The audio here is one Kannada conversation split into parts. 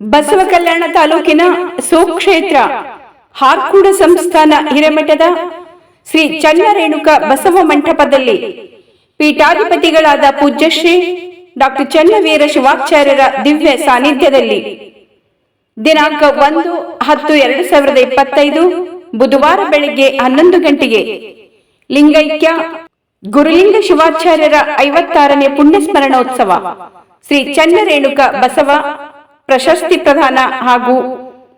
ಬಸವ ಕಲ್ಯಾಣ ತಾಲೂಕಿನ ಸುಕ್ಷೇತ್ರ ಹಾರ್ಕೂಡ ಸಂಸ್ಥಾನ ಹಿರೇಮಠದ ಶ್ರೀ ಚನ್ನರೇಣುಕ ಬಸವ ಮಂಟಪದಲ್ಲಿ ಪೀಠಾಧಿಪತಿಗಳಾದ ಪೂಜ್ಯಶ್ರೀ ಡಾಕ್ಟರ್ ಚನ್ನವೀರ ಶಿವಾಚಾರ್ಯರ ದಿವ್ಯ ಸಾನ್ನಿಧ್ಯದಲ್ಲಿ ದಿನಾಂಕ ಒಂದು ಹತ್ತು ಎರಡು ಸಾವಿರದ ಇಪ್ಪತ್ತೈದು ಬುಧವಾರ ಬೆಳಿಗ್ಗೆ ಹನ್ನೊಂದು ಗಂಟೆಗೆ ಲಿಂಗೈಕ್ಯ ಗುರುಲಿಂಗ ಶಿವಾಚಾರ್ಯರ ಐವತ್ತಾರನೇ ಪುಣ್ಯಸ್ಮರಣೋತ್ಸವ ಶ್ರೀ ಚನ್ನರೇಣುಕ ಬಸವ ಪ್ರಶಸ್ತಿ ಪ್ರದಾನ ಹಾಗೂ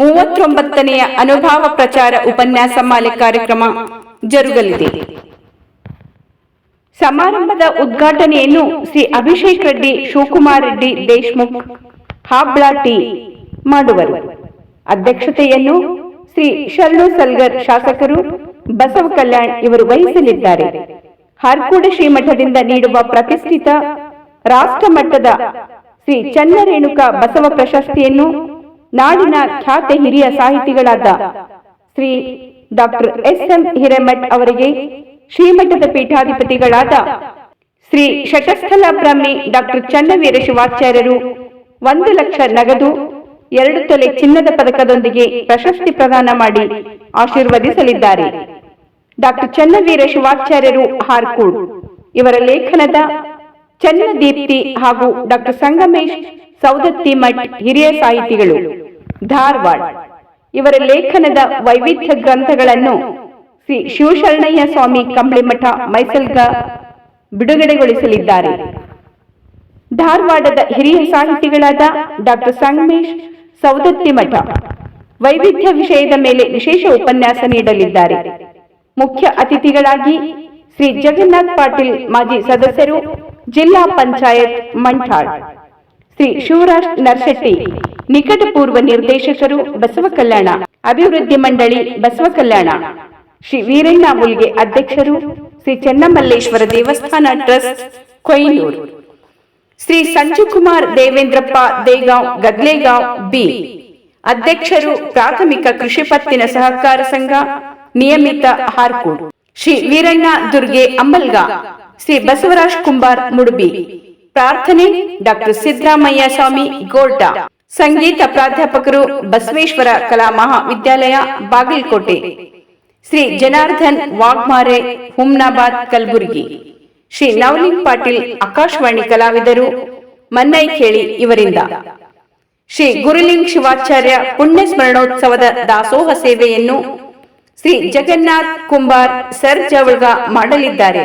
ಮೂವತ್ತೊಂಬತ್ತನೆಯ ಅನುಭವ ಪ್ರಚಾರ ಉಪನ್ಯಾಸ ಮಾಲೆ ಕಾರ್ಯಕ್ರಮ ಜರುಗಲಿದೆ. ಸಮಾರಂಭದ ಉದ್ಘಾಟನೆಯನ್ನು ಶ್ರೀ ಅಭಿಷೇಕ್ ರೆಡ್ಡಿ, ಶಿವಕುಮಾರ್ ರೆಡ್ಡಿ, ದೇಶ್ಮುಖ್ ಹಾಬ್ಲಾಟಿ ಮಾಡುವರು. ಅಧ್ಯಕ್ಷತೆಯನ್ನು ಶ್ರೀ ಶರಣು ಸಲ್ಗರ್ ಶಾಸಕರು ಬಸವ ಕಲ್ಯಾಣ್ ಇವರು ವಹಿಸಲಿದ್ದಾರೆ. ಹರ್ಕೂಡ ಶ್ರೀಮಠದಿಂದ ನೀಡುವ ಪ್ರತಿಷ್ಠಿತ ರಾಷ್ಟ್ರ ಮಟ್ಟದ ಶ್ರೀ ಚನ್ನರೇಣುಕ ಬಸವ ಪ್ರಶಸ್ತಿಯನ್ನು ನಾಡಿನ ಖ್ಯಾತ ಹಿರಿಯ ಸಾಹಿತಿಗಳಾದ Shri doctor S M Hiremath ಅವರಿಗೆ ಶ್ರೀಮಠದ ಪೀಠಾಧಿಪತಿಗಳಾದ ಶ್ರೀ ಶಟಸ್ಥಲ ಬ್ರಹ್ಮಿ ಡಾಕ್ಟರ್ ಚನ್ನವೀರ ಶಿವಾಚಾರ್ಯರು ಒಂದು ಲಕ್ಷ ನಗದು, ಎರಡು ತೊಲೆ ಚಿನ್ನದ ಪದಕದೊಂದಿಗೆ ಪ್ರಶಸ್ತಿ ಪ್ರದಾನ ಮಾಡಿ ಆಶೀರ್ವದಿಸಲಿದ್ದಾರೆ. ಡಾಕ್ಟರ್ ಚನ್ನವೀರ ಶಿವಾಚಾರ್ಯರು ಹಾರ್ಕೂಡ್ ಇವರ ಲೇಖನದ ಚನ್ನದೀಪ್ತಿ ಹಾಗೂ ಡಾಕ್ಟರ್ ಸಂಗಮೇಶ್ ಸೌದತ್ತಿ ಮಠ್ ಹಿರಿಯ ಸಾಹಿತಿಗಳು, ಧಾರವಾಡ. ಇವರ ಲೇಖನದ ವೈವಿಧ್ಯ ಗ್ರಂಥಗಳನ್ನು ಶ್ರೀ ಶಿವಶರಣಯ್ಯ ಸ್ವಾಮಿ ಕಂಬ್ಳಿಮಠ, ಮೈಸಲ್ಗ ಬಿಡುಗಡೆಗೊಳಿಸಲಿದ್ದಾರೆ. ಧಾರವಾಡದ ಹಿರಿಯ ಸಾಹಿತಿಗಳಾದ ಡಾಕ್ಟರ್ ಸಂಗಮೇಶ್ ಸೌದತ್ತಿ ಮಠ ವೈವಿಧ್ಯ ವಿಷಯದ ಮೇಲೆ ವಿಶೇಷ ಉಪನ್ಯಾಸ ನೀಡಲಿದ್ದಾರೆ. ಮುಖ್ಯ ಅತಿಥಿಗಳಾಗಿ ಶ್ರೀ ಜಗನ್ನಾಥ್ ಪಾಟೀಲ್ ಮಾಜಿ ಸದಸ್ಯರು ಜಿಲ್ಲಾ ಪಂಚಾಯತ್ ಮಂಠಾಳ್. ಶ್ರೀ ಶಿವರಾಜ್ ನಿಕಟ ಪೂರ್ವ ನಿರ್ದೇಶಕರು ಬಸವ ಕಲ್ಯಾಣ, ಅಭಿವೃದ್ಧಿ ಮಂಡಳಿ ಬಸವ ಕಲ್ಯಾಣ. ಶ್ರೀ ವೀರಣ್ಣ ಮುಲ್ಗೆ ಅಧ್ಯಕ್ಷರು ಶ್ರೀ ಚೆನ್ನಮಲ್ಲೇಶ್ವರ ದೇವಸ್ಥಾನ ಟ್ರಸ್ಟ್ ಕೊಯ್ಲೂರು ಶ್ರೀ ಸಂಜು ಕುಮಾರ್ ದೇವೇಂದ್ರಪ್ಪ ದೇಗಾಂವ್, ಗದ್ಲೇಗಾಂವ್, ಬಿ. ಅಧ್ಯಕ್ಷರು ಪ್ರಾಥಮಿಕ ಕೃಷಿ ಪತ್ತಿನ ಸಹಕಾರ ಸಂಘ, ನಿಯಮಿತ ಹಾರ್ಕೂಡ್. ಶ್ರೀ ವೀರಣ್ಣ ದುರ್ಗೆ ಅಂಬಲ್ಗ. ಶ್ರೀ ಬಸವರಾಜ್ ಕುಂಬಾರ್ ಮುಡುಬಿ. ಪ್ರಾರ್ಥನೆ ಡಾಕ್ಟರ್ ಸಿದ್ದರಾಮಯ್ಯ ಸ್ವಾಮಿ ಗೋಲ್ಟ ಸಂಗೀತ ಪ್ರಾಧ್ಯಾಪಕರು ಬಸವೇಶ್ವರ ಕಲಾ ಮಹಾವಿದ್ಯಾಲಯ ಬಾಗಲಕೋಟೆ. ಶ್ರೀ ಜನಾರ್ದನ್ ವಾಗ್ಮಾರೆ ಹುಮ್ನಾಬಾದ್ ಕಲಬುರಗಿ. ಶ್ರೀ ನವಲಿಂಗ್ ಪಾಟೀಲ್ ಆಕಾಶವಾಣಿ ಕಲಾವಿದರು ಮನ್ನೈ ಕೇಳಿ ಇವರಿಂದ. ಶ್ರೀ ಗುರುಲಿಂಗ್ ಶಿವಾಚಾರ್ಯ ಪುಣ್ಯ ಸ್ಮರಣೋತ್ಸವದ ದಾಸೋಹ ಸೇವೆಯನ್ನು ಶ್ರೀ ಜಗನ್ನಾಥ್ ಕುಂಬಾರ್ ಸರ್ ಜವಳ್ಗ ಮಾಡಲಿದ್ದಾರೆ.